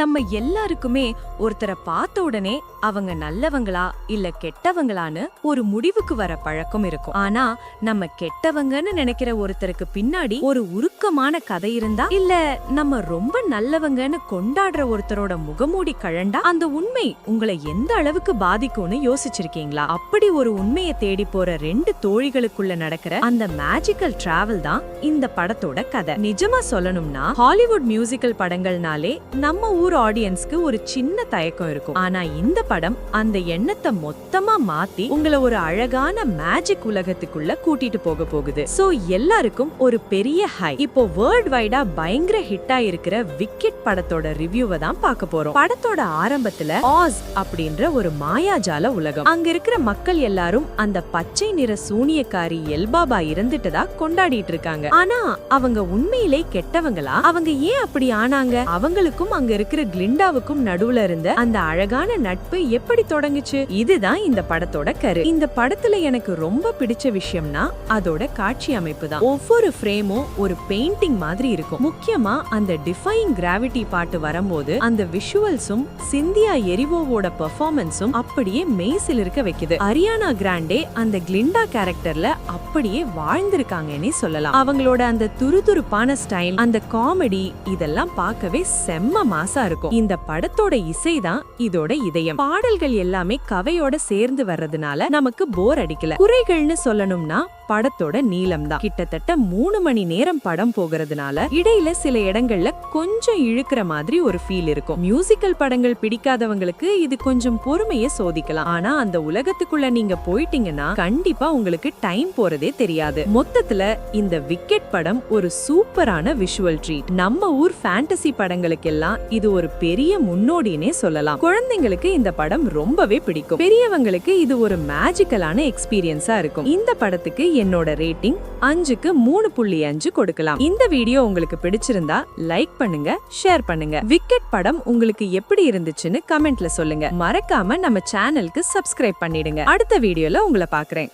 நம்ம எல்லாருக்குமே ஒருத்தரை பார்த்த உடனே அவங்க நல்லவங்களா இல்ல கெட்டவங்களான்னு ஒரு முடிவுக்கு வர பழக்கம் இருக்கும். ஆனா நம்ம கெட்டவங்கன்னு நினைக்கிற ஒருத்தருக்கு பின்னாடி ஒரு உருக்கமான கதை இருந்தா இல்ல நம்ம ரொம்ப நல்லவங்கன்னு கொண்டாடுற ஒருத்தரோட முகமூடி கழண்டா அந்த உண்மை உங்களை எந்த அளவுக்கு பாதிக்கும்னு யோசிச்சிருக்கீங்களா? அப்படி ஒரு உண்மையை தேடி போற ரெண்டு தோழிகளுக்குள்ள நடக்கிற அந்த மேஜிக்கல் டிராவல் தான் இந்த படத்தோட கதை. நிஜமா சொல்லணும்னா ஹாலிவுட் மியூசிக்கல் படங்கள்னாலே நம்ம ஊர் ஆடியன்ஸ்க்கு ஒரு சின்ன தயக்கம் இருக்கும். ஆனா இந்த படம் அந்த எண்ணத்தை மொத்தமா மாத்தி உங்களை ஒரு அழகான மேஜிக் உலகத்துக்குள்ள கூட்டிட்டு போக போகுது. சோ எல்லாருக்கும் ஒரு பெரிய ஹை இப்போ வேர்ல்ட் வைடா பயங்கர ஹிட்டா இருக்கிற விக்கெட் படத்தோட ரிவ்யூவை தான் பார்க்க போறோம். படத்தோட ஆரம்பத்துல ஆஸ் அப்படின்ற ஒரு மாயாஜால உலகம். அங்க இருக்கிற மக்கள் எல்லாரும் அந்த பச்சை நிற சூனியக்காரி எல்பாபா இறந்துட்டதா கொண்டாடிட்டு இருக்காங்க. ஆனா அவங்க உண்மையிலே கெட்டவங்களா? அவங்க ஏன் அப்படி ஆனாங்க? அவங்களுக்கும் அங்க இருக்கிற கிளிண்டாவுக்கும் நடுவுல இருந்த அந்த அழகான நட்பு எப்படி தொடங்குச்சு? இதுதான் இந்த படத்தோட கரு. இந்த படத்துல எனக்கு ரொம்ப பிடிச்ச விஷயம்னா அதோட காட்சி அமைப்பு தான். ஒவ்வொரு ஃப்ரேமும் ஒரு பெயிண்டிங் மாதிரி இருக்கும். முக்கியமா அந்த டிஃபைங் கிராவிட்டி பாட்டு வரும்போது அந்த விஷுவல்ஸும் சிந்தியா எரிவோவோட பெர்ஃபார்மன்ஸும் அப்படியே மெய்சில் இருக்க வைக்குது. அரியானா கிராண்டே அந்த கிளிண்டா கேரக்டர்ல அப்படியே வாழ்ந்திருக்காங்கன்னே சொல்லலாம். அவங்களோட அந்த துருதுருப்பான ஸ்டைல் அந்த காமெடி இதெல்லாம் பார்க்கவே செம்ம மாசா இருக்கும். இந்த படத்தோட இசைதான் இதோட இதயம். பாடல்கள் எல்லாமே கவையோட சேர்ந்து வர்றதுனால நமக்கு போர் அடிக்கல. குறைகள்னு சொல்லணும்னா படத்தோட நீளம் தான். கிட்டத்தட்ட மூணு மணி நேரம் படம் போகிறதுனால இடையில சில இடங்கள்ல கொஞ்சம் இழுக்கிற மாதிரி ஒரு ஃபீல் இருக்கும். மியூசிக்கல் படங்கள் பிடிக்காதவங்களுக்கு இது கொஞ்சம் பொறுமைய சோதிக்கலாம். ஆனா அந்த உலகத்துக்குள்ள நீங்க போயிட்டீங்கன்னா கண்டிப்பா உங்களுக்கு டைம் போறதே தெரியாது. மொத்தத்துல இந்த விக்கெட் படம் ஒரு சூப்பரான விஷுவல் ட்ரீட் நம்ம ஊர் ஃபேண்டசி படங்களுக்கெல்லாம் இது ஒரு பெரிய முன்னோடினே சொல்லலாம். குழந்தைங்களுக்கு இந்த படம் ரொம்பவே பிடிக்கும். பெரியவங்களுக்கு இது ஒரு மேஜிக்கலான எக்ஸ்பீரியன்ஸா இருக்கும். இந்த படத்துக்கு என்னோட ரேட்டிங் அஞ்சுக்கு மூணு புள்ளி அஞ்சு கொடுக்கலாம். இந்த வீடியோ உங்களுக்கு பிடிச்சிருந்தா லைக் பண்ணுங்க ஷேர் பண்ணுங்க. விக்கெட் படம் உங்களுக்கு எப்படி இருந்துச்சுன்னு கமெண்ட்ல சொல்லுங்க. மறக்காம நம்ம சேனலுக்கு சப்ஸ்கிரைப் பண்ணிடுங்க. அடுத்த வீடியோல உங்களை பாக்குறேன்